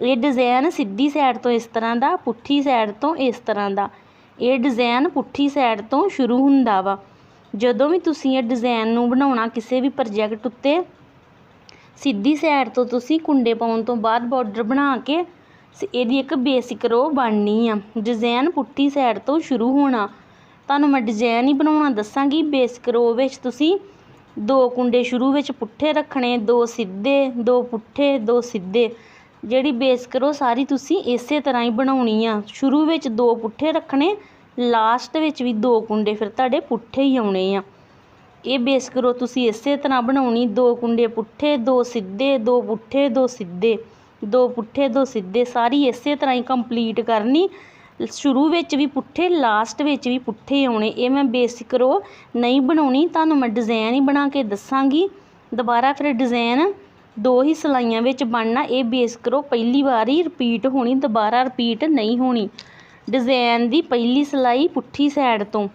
ਇਹ ਡਿਜ਼ਾਈਨ ਸਿੱਧੀ ਸਾਈਡ ਤੋਂ ਇਸ ਤਰ੍ਹਾਂ ਦਾ, ਪੁੱਠੀ ਸਾਈਡ ਤੋਂ ਇਸ ਤਰ੍ਹਾਂ ਦਾ। ਇਹ ਡਿਜ਼ਾਈਨ ਪੁੱਠੀ ਸਾਈਡ ਤੋਂ ਸ਼ੁਰੂ ਹੁੰਦਾ ਵਾ। ਜਦੋਂ ਵੀ ਤੁਸੀਂ ਇਹ ਡਿਜ਼ਾਈਨ ਨੂੰ ਬਣਾਉਣਾ ਕਿਸੇ ਵੀ ਪ੍ਰੋਜੈਕਟ ਉੱਤੇ, ਸਿੱਧੀ ਸਾਈਡ ਤੋਂ ਤੁਸੀਂ ਕੁੰਡੇ ਪਾਉਣ ਤੋਂ ਬਾਅਦ ਬਾਰਡਰ ਬਣਾ ਕੇ, ਸ- ਇਹਦੀ ਇੱਕ ਬੇਸਿਕ ਰੋ ਬਣਨੀ ਆ। ਡਿਜ਼ਾਈਨ ਪੁੱਠੀ ਸਾਈਡ ਤੋਂ ਸ਼ੁਰੂ ਹੋਣਾ। ਤੁਹਾਨੂੰ ਮੈਂ ਡਿਜ਼ਾਈਨ ਹੀ ਬਣਾਉਣਾ ਦੱਸਾਂਗੀ। ਬੇਸਿਕ ਰੋ ਵਿੱਚ ਤੁਸੀਂ ਦੋ ਕੁੰਡੇ ਸ਼ੁਰੂ ਵਿੱਚ ਪੁੱਠੇ ਰੱਖਣੇ, ਦੋ ਸਿੱਧੇ, ਦੋ ਪੁੱਠੇ, ਦੋ ਸਿੱਧੇ। ਜਿਹੜੀ ਬੇਸਿਕ ਰੋ ਸਾਰੀ ਤੁਸੀਂ ਇਸੇ ਤਰ੍ਹਾਂ ਹੀ ਬਣਾਉਣੀ ਆ। ਸ਼ੁਰੂ ਵਿੱਚ ਦੋ ਪੁੱਠੇ ਰੱਖਣੇ ਲਾਸਟ ਵਿੱਚ ਵੀ ਦੋ ਕੁੰਡੇ ਫਿਰ ਤੁਹਾਡੇ ਪੁੱਠੇ ਹੀ ਆਉਣੇ ਆ। ਇਹ ਬੇਸਿਕ ਰੋ ਤੁਸੀਂ ਇਸੇ ਤਰ੍ਹਾਂ ਬਣਾਉਣੀ, ਦੋ ਕੁੰਡੇ ਪੁੱਠੇ, ਦੋ ਸਿੱਧੇ, ਦੋ ਪੁੱਠੇ, ਦੋ ਸਿੱਧੇ। ਦੋ ਪੁੱਠੇ, ਦੋ ਸਿੱਧੇ, ਸਾਰੀ ਇਸੇ ਤਰ੍ਹਾਂ ਹੀ ਕੰਪਲੀਟ ਕਰਨੀ। ਸ਼ੁਰੂ ਵਿੱਚ ਵੀ ਪੁੱਠੇ ਲਾਸਟ ਵਿੱਚ ਵੀ ਪੁੱਠੇ ਆਉਣੇ। ਇਹ ਮੈਂ ਬੇਸਿਕ ਰੋ ਨਹੀਂ ਬਣਾਉਣੀ, ਤੁਹਾਨੂੰ ਮੈਂ ਡਿਜ਼ਾਈਨ ਹੀ ਬਣਾ ਕੇ ਦੱਸਾਂਗੀ। ਦੁਬਾਰਾ ਫਿਰ ਡਿਜ਼ਾਈਨ ਦੋ ਹੀ ਸਿਲਾਈਆਂ ਵਿੱਚ ਬਣਨਾ ਇਹ ਬੇਸ ਕਰੋ। ਪਹਿਲੀ ਵਾਰ ਹੀ ਰਿਪੀਟ ਹੋਣੀ, ਦੁਬਾਰਾ ਰਿਪੀਟ ਨਹੀਂ ਹੋਣੀ। ਡਿਜ਼ਾਈਨ ਦੀ ਪਹਿਲੀ ਸਿਲਾਈ ਪੁੱਠੀ ਸਾਈਡ ਤੋਂ।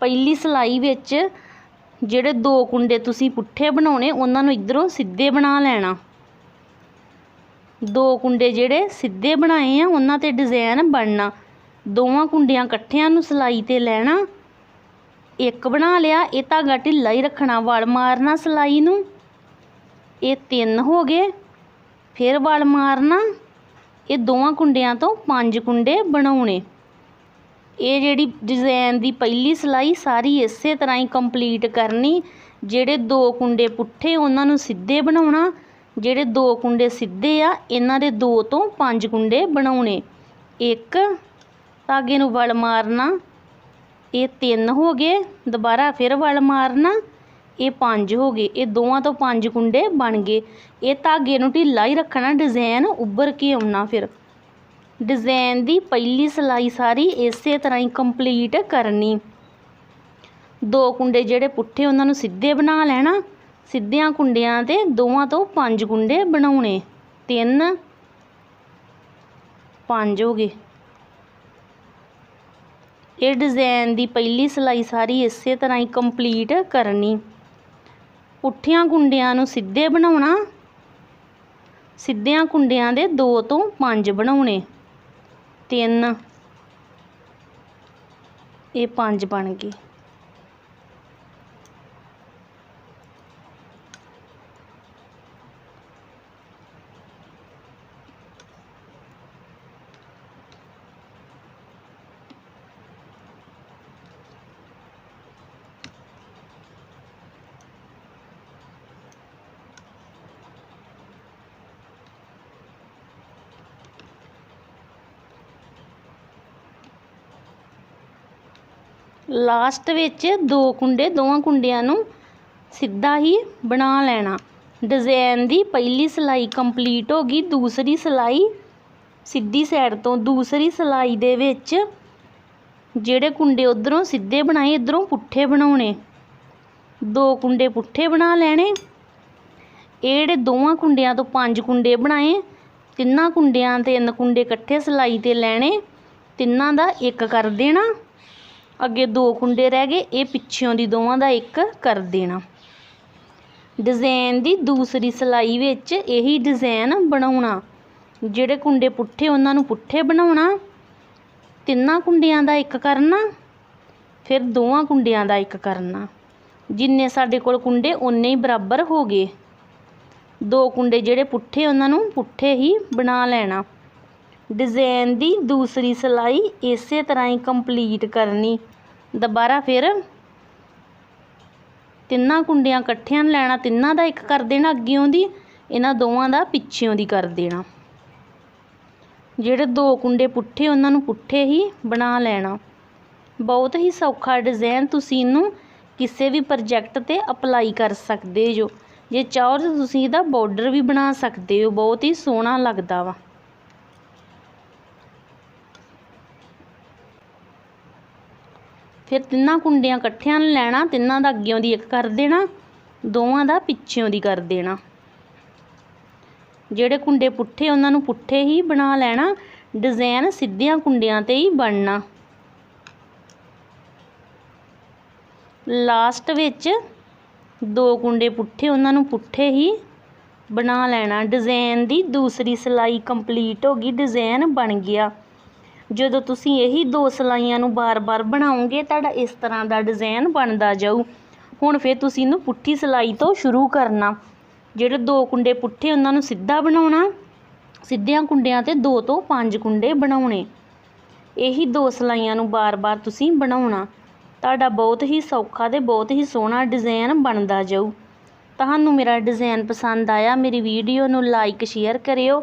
ਪਹਿਲੀ ਸਿਲਾਈ ਵਿੱਚ ਜਿਹੜੇ ਦੋ ਕੁੰਡੇ ਤੁਸੀਂ ਪੁੱਠੇ ਬਣਾਉਣੇ, ਉਹਨਾਂ ਨੂੰ ਇਧਰੋਂ ਸਿੱਧੇ ਬਣਾ ਲੈਣਾ। ਦੋ ਕੁੰਡੇ ਜਿਹੜੇ ਸਿੱਧੇ ਬਣਾਏ ਆ, ਉਹਨਾਂ ਤੇ ਡਿਜ਼ਾਈਨ ਬਣਨਾ। ਦੋਵਾਂ ਕੁੰਡਿਆਂ ਇਕੱਠਿਆਂ ਨੂੰ ਸਿਲਾਈ ਤੇ ਲੈਣਾ। ਇੱਕ ਬਣਾ ਲਿਆ, ਇਹ ਧਾਗਾ ਢਿੱਲਾ ਹੀ ਰੱਖਣਾ, ਵਲ ਮਾਰਨਾ ਸਿਲਾਈ ਨੂੰ। ਇਹ ਤਿੰਨ ਹੋ ਗਏ। ਫਿਰ ਵਲ ਮਾਰਨਾ। ਇਹ ਦੋਵਾਂ ਕੁੰਡਿਆਂ ਤੋਂ ਪੰਜ ਕੁੰਡੇ ਬਣਾਉਣੇ। ਇਹ ਜਿਹੜੀ ਡਿਜ਼ਾਈਨ ਦੀ ਪਹਿਲੀ ਸਿਲਾਈ ਸਾਰੀ ਇਸੇ ਤਰ੍ਹਾਂ ਹੀ ਕੰਪਲੀਟ ਕਰਨੀ। ਜਿਹੜੇ ਦੋ ਕੁੰਡੇ ਪੁੱਠੇ, ਉਹਨਾਂ ਨੂੰ ਸਿੱਧੇ ਬਣਾਉਣਾ। ਜਿਹੜੇ ਦੋ ਕੁੰਡੇ ਸਿੱਧੇ ਆ, ਇਹਨਾਂ ਦੇ ਦੋ ਤੋਂ ਪੰਜ ਕੁੰਡੇ ਬਣਾਉਣੇ। ਇੱਕ, ਧਾਗੇ ਨੂੰ ਵਲ ਮਾਰਨਾ। ਇਹ ਤਿੰਨ ਹੋ ਗਏ। ਦੁਬਾਰਾ ਫਿਰ ਵਲ ਮਾਰਨਾ। ਇਹ ਪੰਜ ਹੋ ਗਏ, ਇਹ ਦੋਵਾਂ ਤੋਂ ਪੰਜ ਕੁੰਡੇ ਬਣ ਗਏ। ਇਹ ਧਾਗੇ ਨੂੰ ਢਿੱਲਾ ਹੀ ਰੱਖਣਾ ਡਿਜ਼ਾਈਨ ਉੱਭਰ ਕੇ ਆਉਣਾ ਫਿਰ। ਡਿਜ਼ਾਈਨ ਦੀ ਪਹਿਲੀ ਸਿਲਾਈ ਸਾਰੀ ਇਸੇ ਤਰ੍ਹਾਂ ਹੀ ਕੰਪਲੀਟ ਕਰਨੀ। ਦੋ ਕੁੰਡੇ ਜਿਹੜੇ ਪੁੱਠੇ, ਉਹਨਾਂ ਨੂੰ ਸਿੱਧੇ ਬਣਾ ਲੈਣਾ। ਸਿੱਧਿਆਂ ਕੁੰਡਿਆਂ ਤੇ ਦੋਵਾਂ ਤੋਂ ਪੰਜ ਕੁੰਡੇ ਬਣਾਉਣੇ। ਤਿੰਨ, ਪੰਜ ਹੋ ਗਏ। ਇਹ ਡਿਜ਼ਾਈਨ ਦੀ ਪਹਿਲੀ ਸਿਲਾਈ ਸਾਰੀ ਇਸੇ ਤਰ੍ਹਾਂ ਹੀ ਕੰਪਲੀਟ ਕਰਨੀ। ਪੁੱਠਿਆਂ ਕੁੰਡਿਆਂ ਨੂੰ ਸਿੱਧੇ ਬਣਾਉਣਾ। ਸਿੱਧਿਆਂ ਕੁੰਡਿਆਂ ਦੇ ਦੋ ਤੋਂ ਪੰਜ ਬਣਾਉਣੇ। ਤਿੰਨ। ਇਹ ਪੰਜ ਬਣ ਗਏ। ਲਾਸਟ ਵਿੱਚ ਦੋ ਕੁੰਡੇ, ਦੋਵਾਂ ਕੁੰਡਿਆਂ ਨੂੰ ਸਿੱਧਾ ਹੀ ਬਣਾ ਲੈਣਾ। ਡਿਜ਼ਾਈਨ ਦੀ ਪਹਿਲੀ ਸਿਲਾਈ ਕੰਪਲੀਟ ਹੋ ਗਈ, ਦੂਸਰੀ ਸਿਲਾਈ ਸਿੱਧੀ ਸਾਈਡ ਤੋਂ, ਦੂਸਰੀ ਸਿਲਾਈ ਦੇ ਵਿੱਚ ਜਿਹੜੇ ਕੁੰਡੇ ਉਧਰੋਂ ਸਿੱਧੇ ਬਣਾਏ, ਇਧਰੋਂ ਪੁੱਠੇ ਬਣਾਉਣੇ। ਦੋ ਕੁੰਡੇ ਪੁੱਠੇ ਬਣਾ ਲੈਣੇ। ਇਹ ਦੋਵਾਂ ਕੁੰਡਿਆਂ ਤੋਂ ਪੰਜ ਕੁੰਡੇ ਬਣਾਏ, ਤਿੰਨਾਂ ਕੁੰਡਿਆਂ ਤਿੰਨ ਕੁੰਡੇ ਇਕੱਠੇ ਸਿਲਾਈ ਤੇ ਲੈਣੇ, ਤਿੰਨਾਂ ਦਾ ਇੱਕ ਕਰ ਦੇਣਾ। ਅੱਗੇ ਦੋ ਕੁੰਡੇ ਰਹਿ ਗਏ, ਇਹ ਪਿੱਛੋਂ ਦੀ ਦੋਵਾਂ ਦਾ ਇੱਕ ਕਰ ਦੇਣਾ। ਡਿਜ਼ਾਈਨ ਦੀ ਦੂਸਰੀ ਸਿਲਾਈ ਵਿੱਚ ਇਹੀ ਡਿਜ਼ਾਈਨ ਬਣਾਉਣਾ। ਜਿਹੜੇ ਕੁੰਡੇ ਪੁੱਠੇ, ਉਹਨਾਂ ਨੂੰ ਪੁੱਠੇ ਬਣਾਉਣਾ। ਤਿੰਨਾਂ ਕੁੰਡਿਆਂ ਦਾ ਇੱਕ ਕਰਨਾ, ਫਿਰ ਦੋਵਾਂ ਕੁੰਡਿਆਂ ਦਾ ਇੱਕ ਕਰਨਾ। ਜਿੰਨੇ ਸਾਡੇ ਕੋਲ ਕੁੰਡੇ ਓਨੇ ਹੀ ਬਰਾਬਰ ਹੋ ਗਏ। ਦੋ ਕੁੰਡੇ ਜਿਹੜੇ ਪੁੱਠੇ, ਉਹਨਾਂ ਨੂੰ ਪੁੱਠੇ ਹੀ ਬਣਾ ਲੈਣਾ। ਡਿਜ਼ਾਈਨ ਦੀ ਦੂਸਰੀ ਸਿਲਾਈ ਇਸੇ ਤਰ੍ਹਾਂ ਹੀ ਕੰਪਲੀਟ ਕਰਨੀ। ਦੁਬਾਰਾ ਫਿਰ ਤਿੰਨਾਂ ਕੁੰਡਿਆਂ ਇਕੱਠਿਆਂ ਲੈਣਾ, ਤਿੰਨਾਂ ਦਾ ਇੱਕ ਕਰ ਦੇਣਾ ਅੱਗਿਓਂ ਦੀ, ਇਹਨਾਂ ਦੋਵਾਂ ਦਾ ਪਿੱਛਿਓਂ ਦੀ ਕਰ ਦੇਣਾ। ਜਿਹੜੇ ਦੋ ਕੁੰਡੇ ਪੁੱਠੇ, ਉਹਨਾਂ ਨੂੰ ਪੁੱਠੇ ਹੀ ਬਣਾ ਲੈਣਾ। ਬਹੁਤ ਹੀ ਸੌਖਾ ਡਿਜ਼ਾਈਨ ਤੁਸੀਂ ਇਹਨੂੰ ਕਿਸੇ ਵੀ ਪ੍ਰੋਜੈਕਟ ਤੇ ਅਪਲਾਈ ਕਰ ਸਕਦੇ ਜੋ। ਜੇ ਚਾਹੋ ਤਾਂ ਤੁਸੀਂ ਇਹਦਾ ਬਾਰਡਰ ਵੀ ਬਣਾ ਸਕਦੇ ਹੋ, ਬਹੁਤ ਹੀ ਸੋਹਣਾ ਲੱਗਦਾ ਵਾ। ਫਿਰ ਤਿੰਨਾਂ ਕੁੰਡਿਆਂ ਇਕੱਠਿਆਂ ਨੂੰ ਲੈਣਾ, ਤਿੰਨਾਂ ਦਾ ਅੱਗਿਓਂ ਦੀ ਇੱਕ ਕਰ ਦੇਣਾ, ਦੋਵਾਂ ਦਾ ਪਿੱਛਿਓਂ ਦੀ ਕਰ ਦੇਣਾ। ਜਿਹੜੇ ਕੁੰਡੇ ਪੁੱਠੇ, ਉਹਨਾਂ ਨੂੰ ਪੁੱਠੇ ਹੀ ਬਣਾ ਲੈਣਾ ਡਿਜ਼ਾਈਨ ਸਿੱਧਿਆਂ ਕੁੰਡਿਆਂ ਤੇ ਹੀ ਬਣਨਾ। ਲਾਸਟ ਵਿੱਚ ਦੋ ਕੁੰਡੇ ਪੁੱਠੇ, ਉਹਨਾਂ ਨੂੰ ਪੁੱਠੇ ਹੀ ਬਣਾ ਲੈਣਾ। ਡਿਜ਼ਾਈਨ ਦੀ ਦੂਸਰੀ ਸਿਲਾਈ ਕੰਪਲੀਟ ਹੋ ਗਈ ਡਿਜ਼ਾਈਨ ਬਣ ਗਿਆ। ਜਦੋਂ ਤੁਸੀਂ ਇਹੀ ਦੋ ਸਿਲਾਈਆਂ ਨੂੰ ਬਾਰ-ਬਾਰ ਬਣਾਉਂਗੇ ਤੁਹਾਡਾ ਇਸ ਤਰ੍ਹਾਂ ਦਾ ਡਿਜ਼ਾਈਨ ਬਣਦਾ ਜਾਊ। ਹੁਣ ਫਿਰ ਤੁਸੀਂ ਇਹਨੂੰ ਪੁੱਠੀ ਸਿਲਾਈ ਤੋਂ ਸ਼ੁਰੂ ਕਰਨਾ। ਜਿਹੜੇ ਦੋ ਕੁੰਡੇ ਪੁੱਠੇ, ਉਹਨਾਂ ਨੂੰ ਸਿੱਧਾ ਬਣਾਉਣਾ। ਸਿੱਧਿਆਂ ਕੁੰਡਿਆਂ ਤੇ ਦੋ ਤੋਂ ਪੰਜ ਕੁੰਡੇ ਬਣਾਉਣੇ। ਇਹੀ ਦੋ ਸਿਲਾਈਆਂ ਨੂੰ ਬਾਰ-ਬਾਰ ਤੁਸੀਂ ਬਣਾਉਣਾ। ਤੁਹਾਡਾ ਬਹੁਤ ਹੀ ਸੌਖਾ ਤੇ ਬਹੁਤ ਹੀ ਸੋਹਣਾ ਡਿਜ਼ਾਈਨ ਬਣਦਾ ਜਾਊ। ਤੁਹਾਨੂੰ ਮੇਰਾ ਡਿਜ਼ਾਈਨ ਪਸੰਦ ਆਇਆ, ਮੇਰੀ ਵੀਡੀਓ ਨੂੰ ਲਾਈਕ ਸ਼ੇਅਰ ਕਰਿਓ।